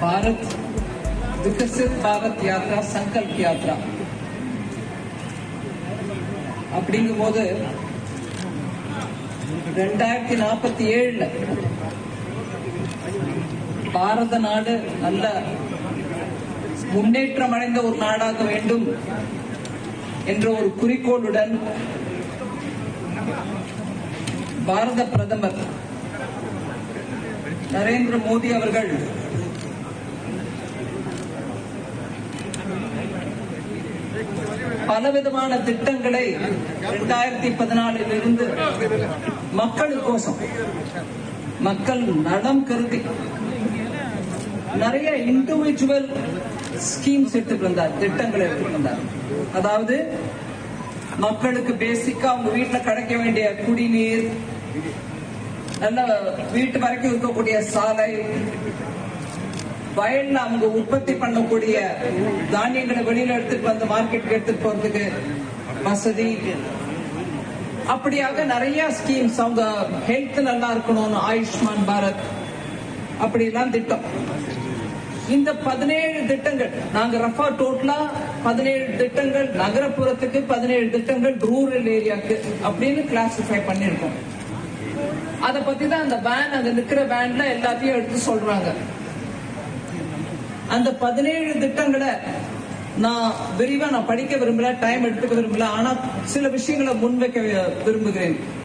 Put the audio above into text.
भारत विकसित भारत यात्रा संकल्प यात्रा அப்படிங்கும் போது ரெண்டாயிரத்தி நாற்பத்தி ஏழுல பாரத நாடு நல்ல முன்னேற்றம் அடைந்த ஒரு நாடாக வேண்டும் என்ற ஒரு குறிக்கோளுடன் பாரத பிரதமர் நரேந்திர மோடி அவர்கள் பலவிதமான திட்டங்களை இரண்டாயிரத்தி பதினாலில் இருந்து மக்களுக்கோசம் மக்கள் நலம் கருதி நிறைய இண்டிவிஜுவல் ஸ்கீம்ஸ் எடுத்துட்டு வந்தார் திட்டங்களை எடுத்துட்டு வந்தார். அதாவது மக்களுக்கு பேசிக்கா அவங்க வீட்டுல கிடைக்க வேண்டிய குடிநீர் நல்ல வீட்டு வரைக்கும் இருக்கக்கூடிய சாலை வயல்ல அவங்க உற்பத்தி பண்ணக்கூடிய தானியங்களை வெளியில எடுத்துட்டு வந்து மார்க்கெட்டுக்கு எடுத்துட்டு போறதுக்கு வசதி. அப்படியாக நிறைய ஸ்கீம்ஸ் அவங்க ஹெல்த் நல்லா இருக்கணும்னு ஆயுஷ்மான் பாரத் அப்படி எல்லாம் திட்டம். இந்த பதினேழு திட்டங்கள் நாங்க ரஃபா டோட்டலா பதினேழு திட்டங்கள் நகரப்புறத்துக்கு பதினேழு திட்டங்கள் ரூரல் ஏரியாக்கு அப்படின்னு கிளாசிஃபை பண்ணிருக்கோம் அதை பத்தி தான் அந்த வேன் அங்க நிக்கிற வேன்ல எல்லாத்தையும் எடுத்து சொல்றாங்க. அந்த பதினேழு திட்டங்களை நான் விரிவா நான் படிக்க விரும்பல டைம் எடுத்துக்க விரும்பல. ஆனா சில விஷயங்களை முன்வைக்க விரும்புகிறேன்.